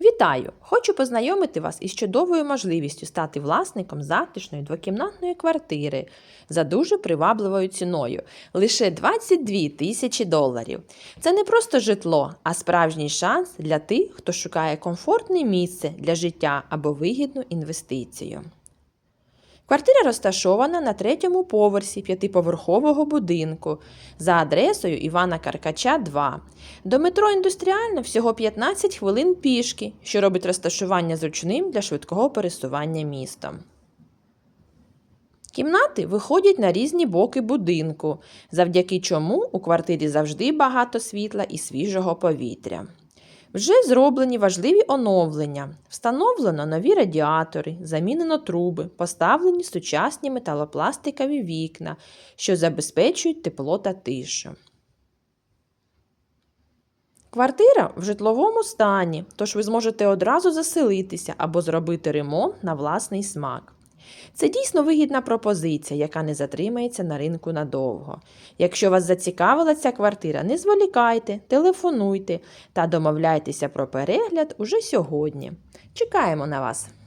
Вітаю! Хочу познайомити вас із чудовою можливістю стати власником затишної двокімнатної квартири за дуже привабливою ціною лише 22 тисячі доларів. Це не просто житло, а справжній шанс для тих, хто шукає комфортне місце для життя або вигідну інвестицію. Квартира розташована на третьому поверсі п'ятиповерхового будинку за адресою Івана Каркача 2. До метро індустріально всього 15 хвилин пішки, що робить розташування зручним для швидкого пересування містом. Кімнати виходять на різні боки будинку, завдяки чому у квартирі завжди багато світла і свіжого повітря. Вже зроблені важливі оновлення. Встановлено нові радіатори, замінено труби, поставлені сучасні металопластикові вікна, що забезпечують тепло та тишу. Квартира в житловому стані, тож ви зможете одразу заселитися або зробити ремонт на власний смак. Це дійсно вигідна пропозиція, яка не затримається на ринку надовго. Якщо вас зацікавила ця квартира, не зволікайте, телефонуйте та домовляйтеся про перегляд уже сьогодні. Чекаємо на вас!